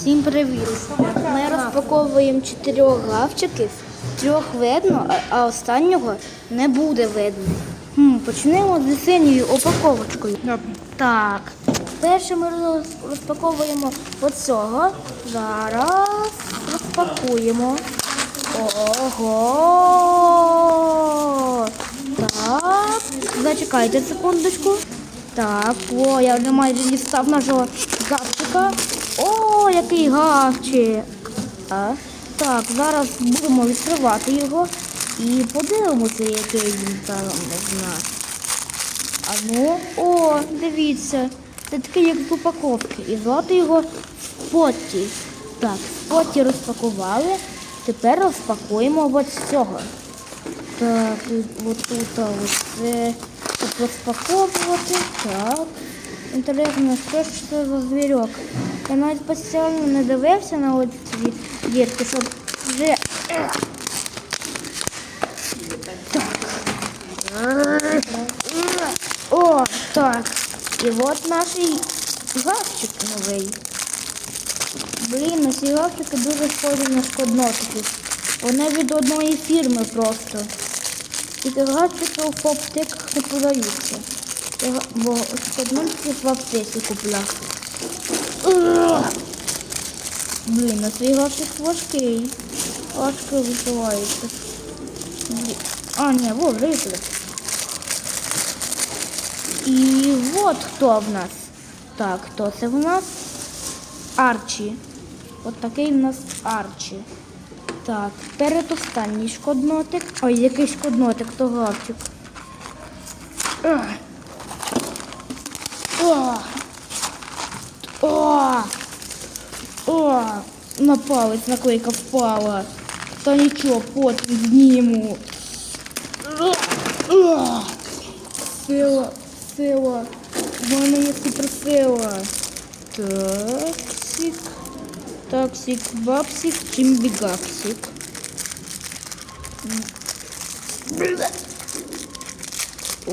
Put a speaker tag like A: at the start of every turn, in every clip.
A: Всім привіт! Ми розпаковуємо чотирьох гавчиків, трьох видно, а- останнього не буде видно. Хм, почнемо з синьою упаковочкою.
B: Добре.
A: Так, перше ми розпаковуємо оцього. Зараз розпакуємо. Ого! Так, зачекайте секундочку. Так, о, я вже майже дістав нашого гавчика. О, який гавчик! А, так, зараз будемо відкривати його і подивимося, який він там в нас. А ну, о, дивіться, це такий як з упаковки. І звати його Спотті. Так, Спотті розпакували. Тепер розпакуємо з цього. Так, і тут ось це розпаковувати. Так. Інтересно, що ж це за звірок? Я навіть спеціально не дивився на ось ці дірки, щоб вже. О, так. І от наш гавчик новий. Блін, ці гавчики дуже схожі на шкоднотики. Вони від одної фірми просто. Тільки гавчики в аптеках не продаються. Я Бо шкоднотики в аптеці. Ух! Блін, на свій гавчик важкий. Важко висувається. А, ні, во, вийшли. І от хто в нас. Так, хто це в нас? Арчі. От такий в нас Арчі. Так, передостанній шкоднотик. Ой, який шкоднотик, то гавчик. На палець наклейка впала. Та нічого, потім зніму. Ах. Ах. Сила, сила. У мене є суперсила. Таксик. Таксик, бабсик, чимбігапсик. О,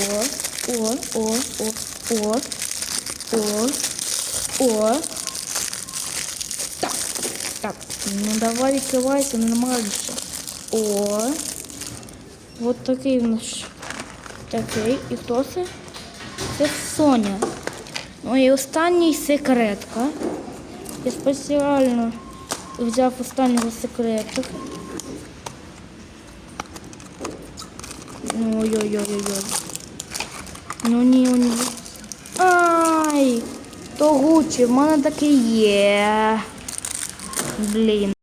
A: о, о, о, о, о, о. Так. Ну давай відкривайся нормально. О. Вот такий в нас такий. І хто це? Це Соня. Ну і останній секретка. Я спеціально взяв останнього секрету. Ну, Ой-ой-ой-ой. Ну ні, ні. Ай! То Гучі, в мене таке є. Блін.